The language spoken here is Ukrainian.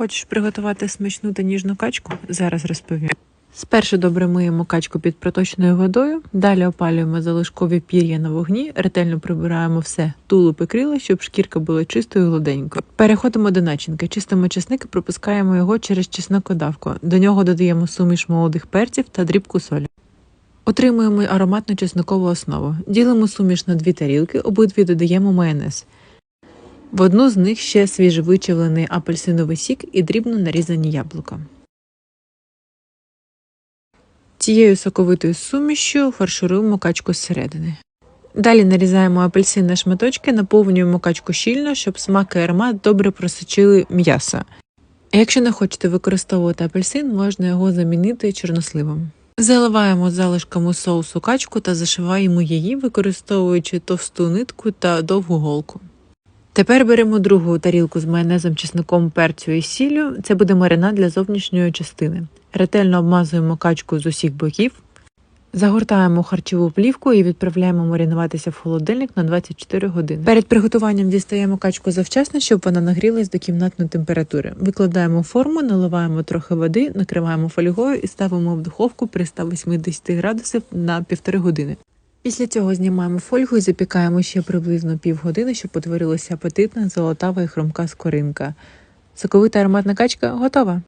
Хочеш приготувати смачну та ніжну качку? Зараз розповім. Спершу добре миємо качку під проточною водою, далі опалюємо залишкові пір'я на вогні, ретельно прибираємо все тулуб і крила, щоб шкірка була чистою і гладенькою. Переходимо до начинки. Чистимо чесник і пропускаємо його через чеснокодавку. До нього додаємо суміш молодих перців та дрібку солі. Отримуємо ароматну чеснокову основу. Ділимо суміш на дві тарілки, обидві додаємо майонез. В одну з них ще свіжовичавлений апельсиновий сік і дрібно нарізані яблука. Цією соковитою сумішю фаршируємо качку зсередини. Далі нарізаємо апельсин на шматочки, наповнюємо качку щільно, щоб смак і аромат добре просочили м'ясо. Якщо не хочете використовувати апельсин, можна його замінити чорносливом. Заливаємо залишками соусу качку та зашиваємо її, використовуючи товсту нитку та довгу голку. Тепер беремо другу тарілку з майонезом, чесником, перцю і сіллю. Це буде маринад для зовнішньої частини. Ретельно обмазуємо качку з усіх боків, загортаємо харчову плівку і відправляємо маринуватися в холодильник на 24 години. Перед приготуванням дістаємо качку завчасно, щоб вона нагрілась до кімнатної температури. Викладаємо форму, наливаємо трохи води, накриваємо фольгою і ставимо в духовку при 180 градусів на півтори години. Після цього знімаємо фольгу і запікаємо ще приблизно півгодини, щоб утворилася апетитна, золотава і хрумка скоринка. Соковита ароматна качка готова.